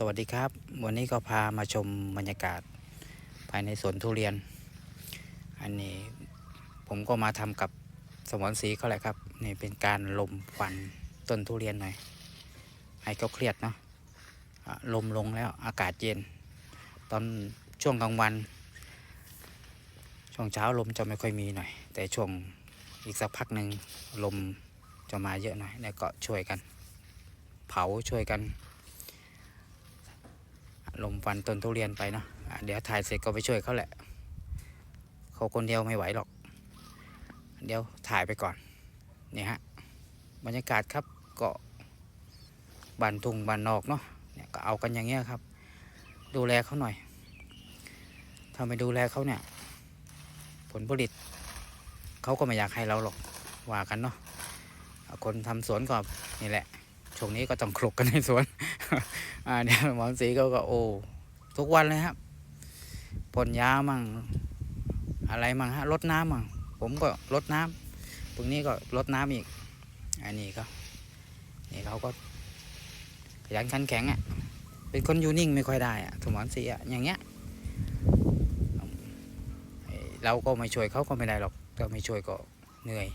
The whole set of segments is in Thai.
สวัสดีครับ วันนี้ก็พามาชมบรรยากาศภายในสวนทุเรียน อันนี้ผมก็มาทำกับสมอนสีเขาแหละครับนี่เป็นการลมควันต้นทุเรียนหน่อยให้เขาเครียดเนาะอะลมลงแล้วอากาศเย็น ตอนช่วงกลางวัน ช่วงเช้าลมจะไม่ค่อยมีหน่อย แต่ช่วงอีกสักพักหนึ่งลมจะมาเยอะหน่อยแล้วก็ช่วยกัน เผาช่วยกัน ลมฟันต้นทุเรียนไปเนาะะเดี๋ยวถ่ายเสร็จก็ไปช่วยเขาแหละ เขาคนเดียวไม่ไหวหรอก เดี๋ยวถ่ายไปก่อน นี่ฮะ บรรยากาศครับเก็บันทุ่งบันนอกเนาะเนี่ยก็เอากันอย่างเงี้ยครับ ดูแลเขาหน่อยถ้าไม่ดูแลเขาเนี่ย ผลผลิตเขาก็ไม่อยากให้เราหรอกว่ากันเนาะคนทำสวนก็นี่แหละ ช่วงนี้ก็ต้องคลุกกันในสวน อ่าเนี่ยหมอสีก็ก็โอ้ทุกวันเลยครับพ่นยามั่งอะไรมั่งฮะรดน้ำมั่งผมก็รดน้ำตรงนี้ก็รดน้ำอีก อันนี้ก็ นี่เขาก็ขยันขันแข็งอะ่ะ เป็นคนอยู่นิ่งไม่ค่อยได้อะ่ะสมอนสีอะ่ะอย่างเงี้ยเราก็ไม่ช่วยเขาก็ไม่ได้หรอกถ้าไม่ช่วยก็เหนื่อย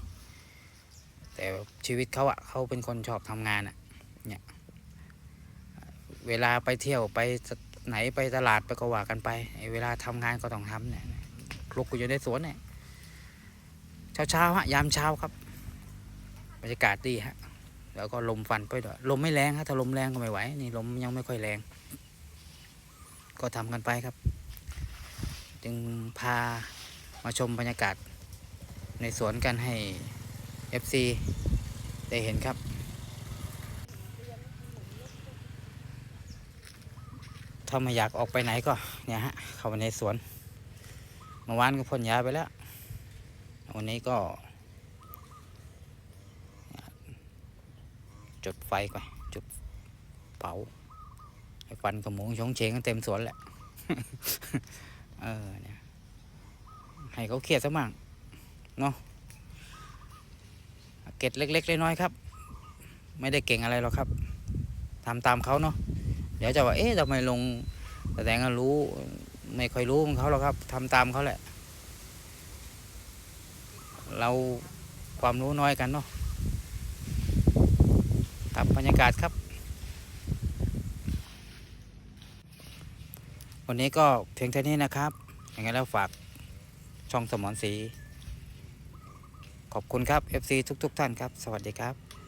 แต่ชีวิตเขาอะ่ะเขาเป็นคนชอบทำงานอะ เวลาไปเที่ยวไปไหนไปตลาดไปก็ว่ากันไปไเวลาทำงานก็ต้องทำเนี่ยลุกอยู่ในสวนเนี่ยเช้าเช้าๆฮะยามเช้าครับบรรยากาศดีฮะแล้วก็ลมฟันไปด้วยลมไม่แรงฮะถ้าลมแรงก็ไม่ไหวนี่ลมยังไม่ค่อยแรง ก็ทำกันไปครับ จึงพามาชมบรรยากาศในสวนกันให้ FC ได้เห็นครับ ถ้าไม่อยากออกไปไหนก็เนี่ยฮะเข้าไปในสวนเมื่อวานก็พ่นยาไปแล้ว วันนี้ก็ จุดไฟก่อนจุดเผาให้ควันกับหมูชงเชงกันเต็มสวนแหละเออเนี่ยให้เขาเครียดซะมั่งเนาะเก็ดเล็กๆน้อยๆครับ ไม่ได้เก่งอะไรหรอกครับทำตามเขาเนาะ เดี๋ยวจะว่าเอ๊ะทำไมลงแสดงว่ารู้ ไม่ค่อยรู้ของเขาหรอกครับทำตามเขาแหละ เราความรู้น้อยกันเนาะครับบรรยากาศครับ วันนี้ก็เพียงเท่านี้นะครับอย่างไรแล้วฝากช่องสมอนสี ขอบคุณครับ FC ทุกๆท่านครับ สวัสดีครับ